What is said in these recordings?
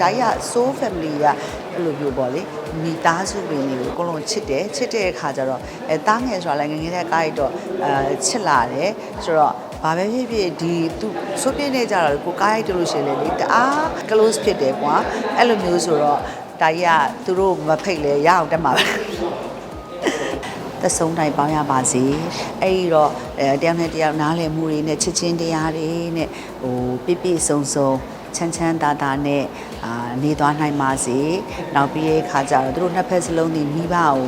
ဒါကြီးက soul family ကအဲ့လိုမျိုးပေါ့လေမိသားစုဝင်တွေကိုအကုန်လုံးချစ်တယ်ချစ်တဲ့အခါကျတော့အဲတားငယ်ဆိုတာလည်းငယ်ငယ်တဲ့ကားရတော့အဲချစ်လာတယ်ဆိုတော့ဘာပဲဖြစ်ဖြစ်ဒီသူဆိုပြနေကြတော့ကိုကားရိုက်တယ်လို့ရှိရင်လေတအား close ဖြစ်တယ်ကွာအဲ့လိုမျိုးဆိုတော့ဒါကြီးကသူတို့မဖိတ်လဲရအောင်တက်မှာပဲသက်ဆုံးတိုင်းပေါင်းရပါစေအဲ့ဒီတော့အဲတယောက်နဲ့တယောက်နားလည်မှုတွေနဲ့ချစ်ချင်းတရားတွေနဲ့ဟိုပြည့်ပြည့်စုံစုံချမ်းချမ်းသာသာနဲ့ အာနေသွားနိုင်ပါစေနောက်ပြီးရဲ့ခါကျတော့သူတို့နှစ်ဖက်စလုံးဒီမိဘကို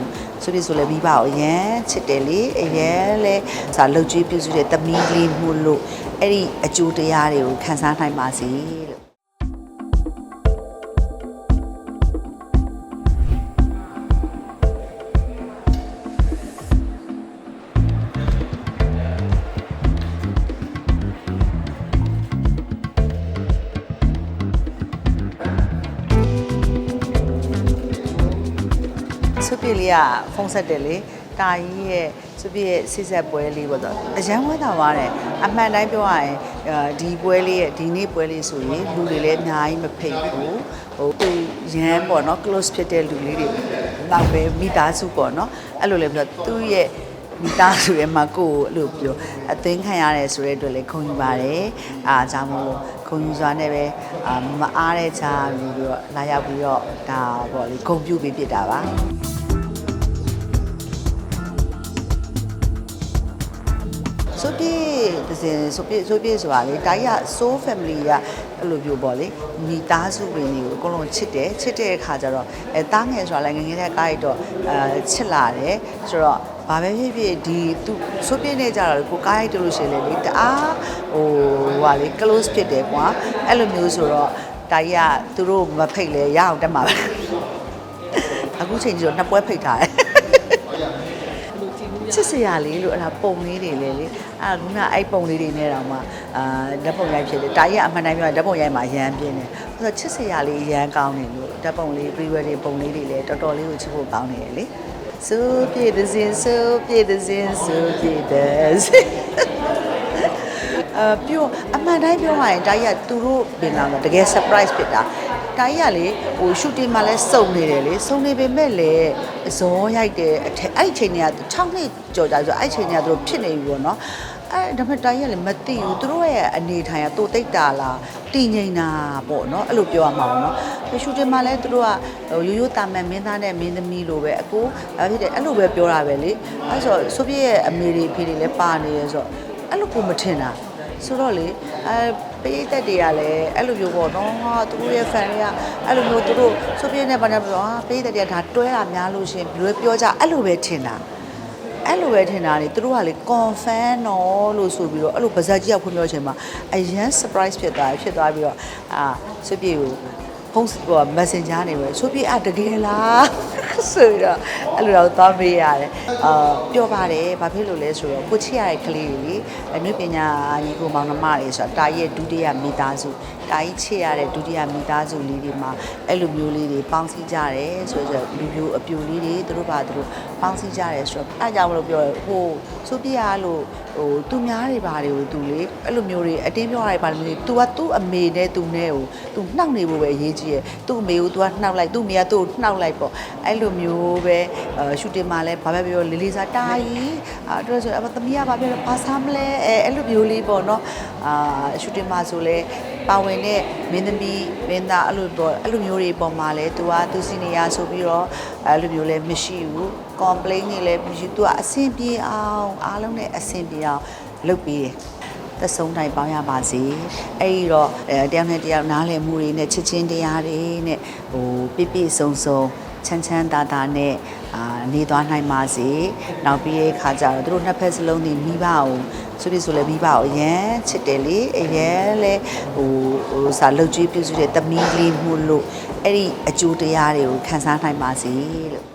ဆိုပြီးဆိုလဲမိဘကိုအရန်ချစ်တယ်လေအရန်လဲစာလှုပ်ကြွေးပြုစုတဲ့တမီးလေးမှုလို့အဲ့ဒီအကျိုးတရားတွေကိုခံစားနိုင်ပါစေလို့ စုပြည့်လေးကဖုန်းဆက်တယ်လေတာကြီးရဲ့စုပြည့်ရဲ့ဆိဆက်ပွဲလေးပေါ့တော့အရန်ဝဲတာသွားတယ်အမှန်တိုင်းပြောရရင်အဲဒီပွဲလေးရဲ့ဒီနေ့ပွဲလေးဆိုရင်လူတွေလည်းအများကြီးမဖိတ်ဘူးဟိုသူရန်ပေါ့နော် close ဖြစ်တဲ့လူလေးတွေတော့ပဲမိသားစုပေါ့နော်အဲ့လိုလည်းပြောသူ့ရဲ့မိသားစုရဲ့မှာကိုယ်ကိုအဲ့လိုပြောအသိခံရတယ်ဆိုတဲ့အတွက်လည်းခုံယူပါတယ်အားကြောင့်မို့ခုံယူစွာနဲ့ပဲအာမအားတဲ့ချာပြီးတော့လာရောက်ပြီးတော့ဒါပေါ့လေဂုံပြုတ်ပေးဖြစ်တာပါ ဆိုပြေတစ်စင်ဆိုပြေဆိုပြေဆိုတာလေတာကြီးက soul family ကအဲ့လိုမျိုးပေါ့လေမိသားစုဝင်တွေကိုအကုန်လုံးချစ်တယ်ချစ်တဲ့အခါကျတော့အဲတားငယ်ဆိုတာလည်းငယ်ငယ်တဲ့ကားရတော့အဲချစ်လာတယ်ဆိုတော့ဘာပဲဖြစ်ဖြစ်ဒီသူဆိုပြေနေကြတော့ကိုကားရိုက်တယ်လို့ရှိရင်လေတအားဟိုဟာလေ close ဖြစ်တယ်ကွာအဲ့လိုမျိုးဆိုတော့တာကြီးကသူတို့မဖိတ်လဲရအောင်တက်မှာပဲအခုချိန်ကြီးတော့နှစ်ပွဲဖိတ်ထားတယ် ချစ်စရာလေးလို့အဲ့ဒါပုံလေးတွေလေလေအဲ့ဒါကအဲ့ပုံလေးတွေနဲ့တောင်မှအာဓာတ်ပုံရိုက်ဖြစ်တယ်တာကြီးကအမှန်တိုင်းပြောရင်ဓာတ်ပုံရိုက်မှာရမ်းပြင်းတယ်ဆိုတော့ချစ်စရာလေးရမ်းကောင်းတယ်လို့ဓာတ်ပုံလေး pre-wedding ပုံလေးတွေလည်းတော်တော်လေးကိုချစ်ဖို့ကောင်းနေတယ်လေစူပြေတဲ့စင်စူပြေတဲ့စင်စူပြေတဲ့စင်အပြောအမှန်တိုင်းပြောရရင်တာကြီးကသူတို့ပြင်လာတော့တကယ် surprise ဖြစ်တာ တာကြီးကလေဟို shooting မှာလဲစုံနေတယ်လေစုံနေပေမဲ့လေဇောရိုက်တယ်အထက်အဲ့ဒီချိန်က6နှစ်ကြော်ကြဆိုအဲ့ဒီချိန်ကသူတို့ဖြစ်နေပြီပေါ့နော်အဲ့ဒါပေမဲ့တာကြီးကလည်းမသိဘူးသူတို့ရဲ့အနေထိုင်ကတိုတိတ်တာလားတည်ငြိမ်တာပေါ့နော်အဲ့လိုပြောရမှာပေါ့နော်ဒီ shooting မှာလဲသူတို့ကဟိုရိုးရိုးတာမန်မင်းသားနဲ့မင်းသမီးလိုပဲအကိုဒါဖြစ်တယ်အဲ့လိုပဲပြောတာပဲလေအဲ့ဆိုဆိုပြည့်ရဲ့အမေတွေဖေတွေလည်းပါနေရဲဆိုတော့အဲ့လိုကိုမထင်တာဆိုတော့လေအဲ ပရိသတ်တွေကလည်းအဲ့လိုမျိုးပေါ့နော်ဟာသူတို့ရဲ့ fan တွေကအဲ့လိုမျိုးသူတို့ဆိုပြင်းနေပါနေပြောဟာပရိသတ်တွေကဒါတွဲတာများလို့ရှရင်ဘယ်လိုပြောကြအဲ့လိုပဲထင်တာအဲ့လိုပဲထင်တာလေသူတို့ကလေ confirm နော်လို့ဆိုပြီးတော့အဲ့လိုပါဇက်ကြီးကဖွင့်ပြောချင်မှာအရန် surprise ဖြစ်သွားဖြစ်သွားပြီးတော့အာဆိုပြေကိုဖုန်းဟို messenger နေပဲဆိုပြေအတကယ်လား ဆိုပြီးတော့အဲ့လိုတော့သွားမေးရတယ်အာပြောပါတယ်ဘာဖြစ်လို့လဲဆိုတော့ကိုချစ်ရတဲ့ကလေးတွေလေအနုပညာညီကိုမောင်နှမတွေဆိုတာတာရဲ့ဒုတိယမိသားစုတာကြီးချစ်ရတဲ့ဒုတိယမိသားစုလေးတွေမှာအဲ့လိုမျိုးလေးတွေပေါင်းစည်းကြတယ်ဆိုတော့လူမျိုးအပြိုလေးတွေသူတို့ဘာသူတို့ပေါင်းစည်းကြတယ်ဆိုတော့အဲ့ကြောင့်မလို့ပြောရဟိုဆိုပြရလို့ ဟိုသူများတွေဘာတွေကိုသူလေအဲ့လိုမျိုးတွေအတင်းပြောရတဲ့ဘာလို့လဲ तू ကသူ့အမေနဲ့သူနဲ့ကို तू နှောက်နေဖို့ပဲအရေးကြီးရဲ့သူ့အမေကို तू ကနှောက်လိုက်သူ့အမေကသူ့ကိုနှောက်လိုက်ပေါ့အဲ့လိုမျိုးပဲရှူတင်မှာလဲဘာပဲပြောလေးလေးစားတာကြီးအဲ့တော့ဆိုအမသမီးကဘာပြောလဲဘာစားမလဲအဲအဲ့လိုမျိုးလေးပေါ့နော်အာရှူတင်မှာဆိုလဲ ပါဝင်တဲ့မင်းသမီးမင်းသားအဲ့လိုပေါ့အဲ့လိုမျိုးတွေပေါ်မှာလဲ तू ကသူစီနီယာဆိုပြီးတော့အဲ့လိုမျိုးလဲမရှိဘူး complain တွေလည်းမရှိ तू ကအဆင်ပြေအောင်အားလုံးနဲ့အဆင်ပြေအောင်လုပ်ပေးတယ်သက်ဆုံးတိုင်းပေါင်းရပါစေအဲ့ဒီတော့အဲတယောက်နဲ့တယောက်နားလည်မှုတွေနဲ့ချစ်ချင်းတရားတွေနဲ့ဟိုပြည့်ပြည့်စုံစုံချမ်းချမ်းသာသာနဲ့အာနေသွားနိုင်ပါစေနောက်ပြီးရဲ့ခါကျတော့သူတို့နှစ်ဖက်စလုံးဒီမိဘကို ဆိုပြီးဆိုလဲမိဘကိုအရန်ချစ်တယ်လေအရန်လဲဟိုဟိုစာလှုပ်ကြွေးပြုစုတဲ့တမီးလေးမှုလို့အဲ့ဒီအကျိုးတရားတွေကိုခံစားနိုင်ပါစေလို့